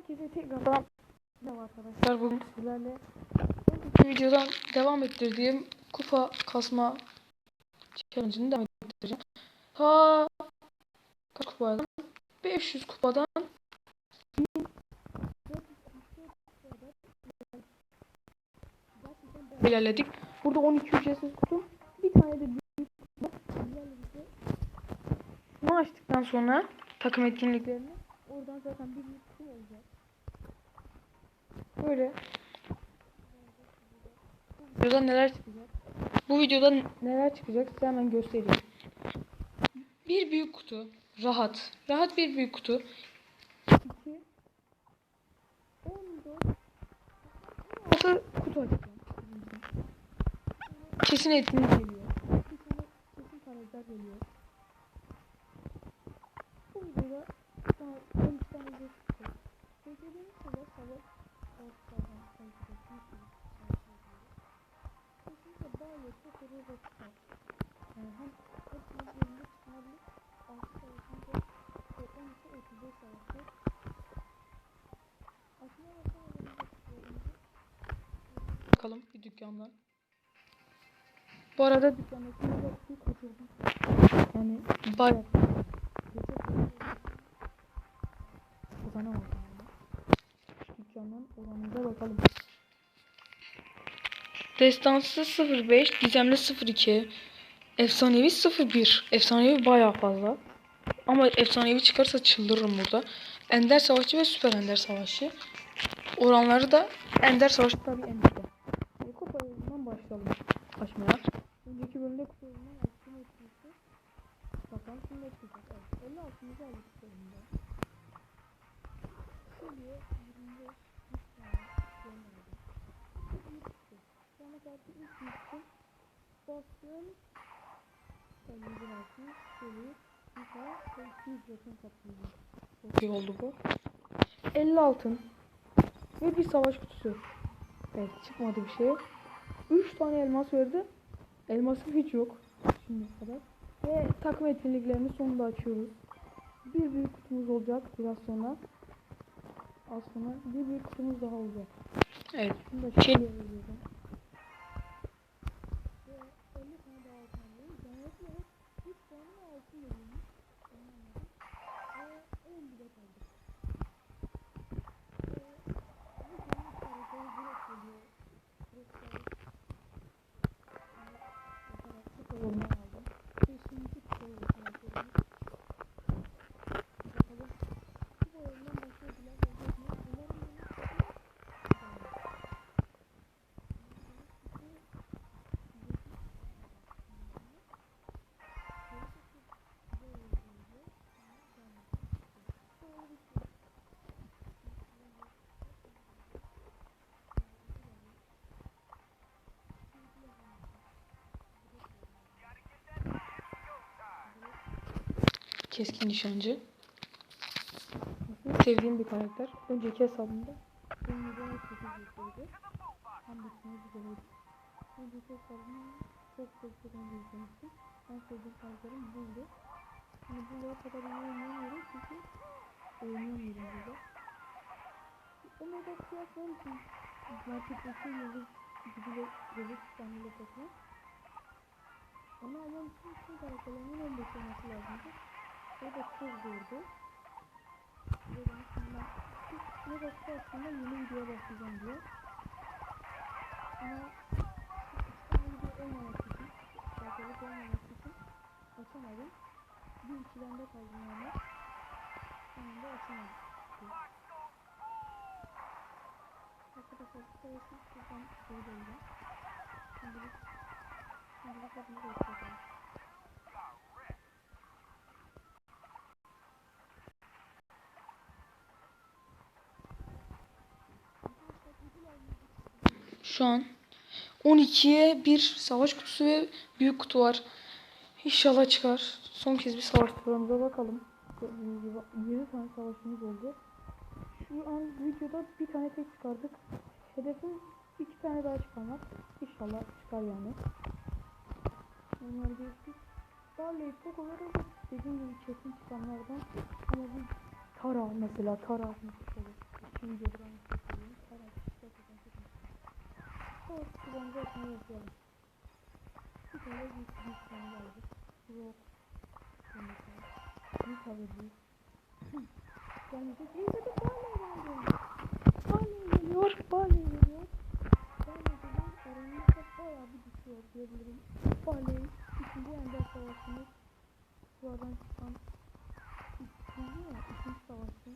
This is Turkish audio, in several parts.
Herkese tekrardan merhaba arkadaşlar. Bugün sizlerle önceki videodan devam ettirdiğim kupa kasma challenge'ını devam ettireceğim. Ta kaç kupadan? 500 kupadan ilerledik. Burada 12 ücretsiz kutu. Bir tane de büyük kutu. Bunu açtıktan sonra takım etkinliklerini oradan zaten bir büyük kutu olacak. Böyle. Bu videoda neler çıkacak? Bu videoda neler çıkacak size hemen göstereyim. Bir büyük kutu. Rahat. Rahat bir büyük kutu. 2 14 16 kutu açacağım. Kesin etkinlik geliyor. Kesin karakter geliyor. Bu videoda daha 12 tane video çıkacak. Beklediğimiz kadar sabah Kesinlikle bazı çok oraya da çıkar. Yani hem hepsinin yerinde çıkabilir. 6 savaşında ve 12 35 savaşta. Aslında bakalım bir dükkandan. Bu arada dükkandaki bir kaçırdım. Yani bayağı kazanamadım yani. Dükkandan oranında bakalım. Destansı 05, gizemli 02, efsanevi 01. Efsanevi bayağı fazla. Ama efsanevi çıkarsa çıldırırım burada. Ender savaşçı ve süper ender savaşçı. Oranları da ender savaşçı tabii en üstte. E, kupa başlayalım açmaya. Önceki bölümde kupa yolundan açtım etmişti. Bakalım şimdi etmeyecek. Evet. 50 altımızı aldık Kadar ilk yıktım. Bastım. Şöyle bir tane ve 200 yakın katıldı. Çok iyi oldu bu. 50 altın. Ve bir savaş kutusu. Evet çıkmadı bir şey. 3 tane elmas verdi. Elması hiç yok. Şimdiye kadar. Ve takım etkinliklerini sonunda açıyoruz. Bir büyük kutumuz olacak biraz sonra. Az sonra bir büyük kutumuz daha olacak. Evet. Şimdi şey Keskin nişancı. Sevdiğim bir karakter. Önceki hesabımda benim çok izledi. Hem bütünü izledim. Önceki hesabımı çok çok çok önce izlemiştim. Ben sevdiğim karakterim buydu. Şimdi buraya kadar iyi oynayamıyorum çünkü oynayamıyorum burada. Omega fiyatları için marketteki yıldız de yıldız İstanbul'da satıyor. Onu almam için tüm karakterlerimin 15 olması lazımdı. O da çok zordu. Ve ben şimdi ne baksa aslında yeni videoya başlayacağım diye. Ama işte video olmamak için, şarkılık olmamak için açamadım. Bir ikiden de kaldım yani. Sonunda açamadım. Arkadaşlar bu sayısı buradan geri döneceğim. Şimdilik, şimdilik hepinize hoşçakalın. Şu an 12'ye bir savaş kutusu ve büyük kutu var. İnşallah çıkar. Son kez bir savaş kutularımıza bakalım. Gördüğünüz gibi 7 tane savaşımız oldu. Şu an videoda bir tane tek çıkardık. Hedefim iki tane daha çıkarmak. İnşallah çıkar yani. Onları geçtik. Darlayıp kadar da dediğim gibi kesin çıkanlardan. Ama bir Tara mesela Tara müthiş olur. Bu videoda ben size söyleyeyim. Karakter gerçekten çok iyi. Sonra kullanıcı açmayı yapalım. Bir tane bir bir tane geldi. Rock. Bir tane bir. Gelmeyecek. İyi de Barley geldi. Barley geliyor. Barley geliyor. Barley geliyor. Aramızda bayağı bir düşüyor diyebilirim. Barley ikinci ender savaşını sulardan çıkan ikinci mi? İkinci savaşı.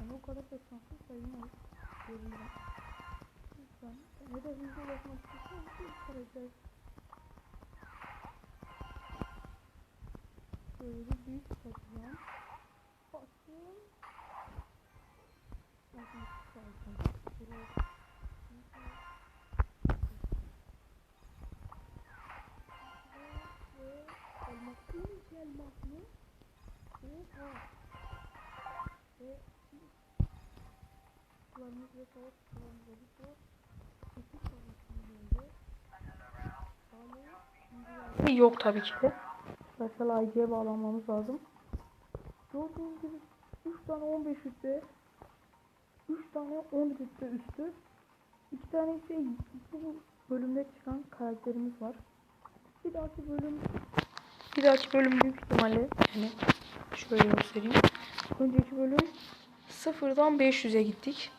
Yani o kadar da şanslı sayılmaz diyebilirim. Lütfen hedefinize ulaşmak istiyorsanız bir karakter Şöyle bir büyük satacağım. Bastım. Bakın çıkartacağım. Buraya ve elmaslı iki elmaslı oha ve kullanımız ve savaş kullanımızda bir savaş iki savaşımız oldu. Hala Yok tabii ki de. Mesela IG'ye bağlanmamız lazım. Gördüğünüz gibi 3 tane 15 üstte 3 tane 10 üstte üstü 2 tane ise bu bölümde çıkan karakterimiz var. Bir dahaki bölüm bir dahaki bölüm büyük ihtimalle yani şöyle göstereyim. Önceki bölüm 0'dan 500'e gittik.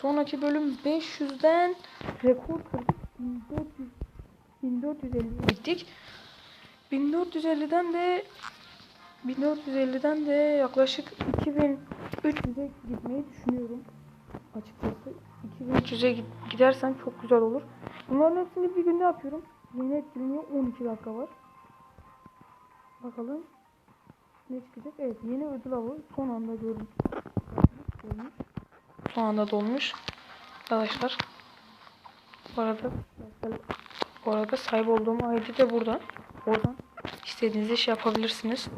Sonraki bölüm 500'den rekor kırdık. 1400 1450'ye gittik. 1450'den de 1450'den de yaklaşık 2300'e gitmeyi düşünüyorum. Açıkçası 2300'e gid- gidersem çok güzel olur. Bunların hepsini bir günde yapıyorum. Yeni etkinliğe 12 dakika var. Bakalım ne çıkacak? Evet yeni ödül avı son anda gördüm. Son anda dolmuş. Arkadaşlar. Bu arada bu arada sahip olduğum ID de burada. Oradan istediğiniz iş yapabilirsiniz.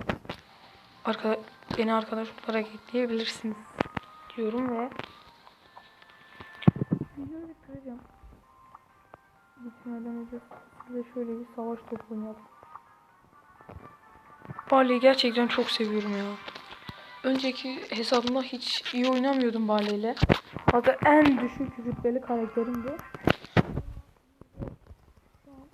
Arka, beni arkadaş olarak ekleyebilirsiniz diyorum ve videoyu. Bitirmeden önce size şöyle bir savaş topu oynayalım. Barley'i gerçekten çok seviyorum ya. Önceki hesabımda hiç iyi oynamıyordum Barley'le. Hatta en düşük rütbeli karakterimdi. Şu an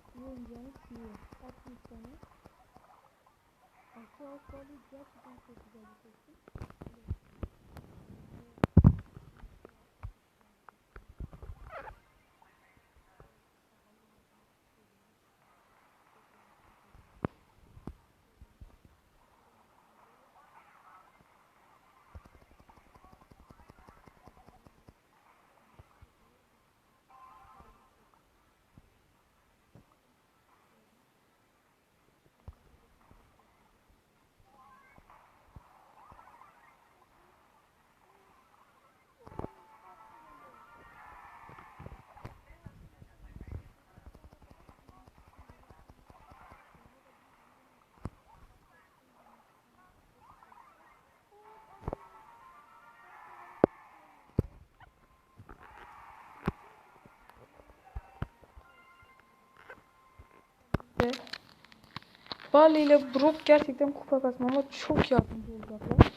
Barley ile Brook gerçekten kupa kasmama çok yardımcı olacaklar.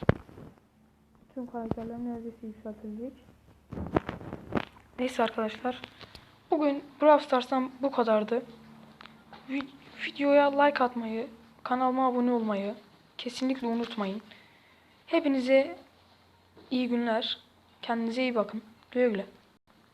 Tüm karakterler neredeyse yükseltilecek. Neyse arkadaşlar. Bugün Brawl Stars'tan bu kadardı. Vi- videoya like atmayı, kanalıma abone olmayı kesinlikle unutmayın. Hepinize iyi günler. Kendinize iyi bakın. Güle güle.